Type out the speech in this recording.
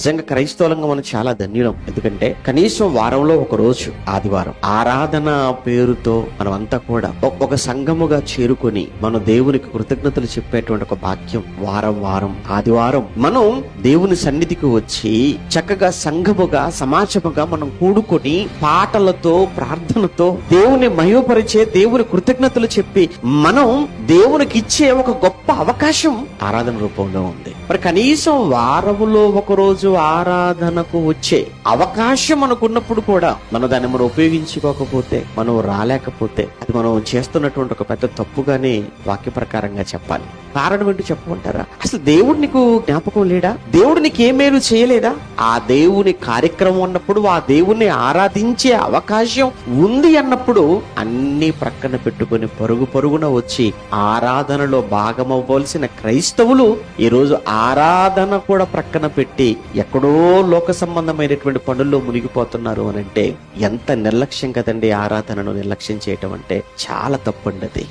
నిజంగా క్రైస్తవులంగా మనం చాలా ధన్యులం. ఎందుకంటే కనీసం వారంలో ఒక రోజు ఆదివారం ఆరాధన పేరుతో మనం అంతా కూడా ఒక సంఘముగా చేరుకొని మన దేవునికి కృతజ్ఞతలు చెప్పేటువంటి ఒక భాగ్యం వారం వారం ఆదివారం మనం దేవుని సన్నిధికి వచ్చి చక్కగా సంఘముగా సమాజముగా మనం కూడుకొని పాటలతో ప్రార్థనతో దేవుని మహిమపరిచే దేవుని కృతజ్ఞతలు చెప్పి మనం దేవునికి ఇచ్చే ఒక గొప్ప అవకాశం ఆరాధన రూపంలో ఉంది. మరి కనీసం వారములో ఒకరోజు ఆరాధనకు వచ్చే అవకాశం మనకున్నప్పుడు కూడా మనం దాన్ని మనం ఉపయోగించుకోకపోతే మనం రాలేకపోతే అది మనం చేస్తున్నటువంటి ఒక పెద్ద తప్పుగానే వాక్య ప్రకారంగా చెప్పాలి. కారణం ఏంటో చెప్పమంటారా? అసలు దేవుడు నీకు జ్ఞాపకం లేడా? దేవుడు నీకు ఏ మేలు చేయలేదా? ఆ దేవుని కార్యక్రమం ఉన్నప్పుడు ఆ దేవుణ్ణి ఆరాధించే అవకాశం ఉంది అన్నప్పుడు అన్ని ప్రక్కన పెట్టుకొని పరుగు పరుగున వచ్చి ఆరాధనలో భాగమవ్వాల్సిన క్రైస్తవులు ఈరోజు ఆరాధన కూడా ప్రక్కన పెట్టి ఎక్కడో లోక సంబంధమైనటువంటి పనుల్లో మునిగిపోతున్నారు అని అంటే ఎంత నిర్లక్ష్యం కదండి ఆరాధనను నిర్లక్ష్యం చేయటం అంటే? చాలా తప్పండి అది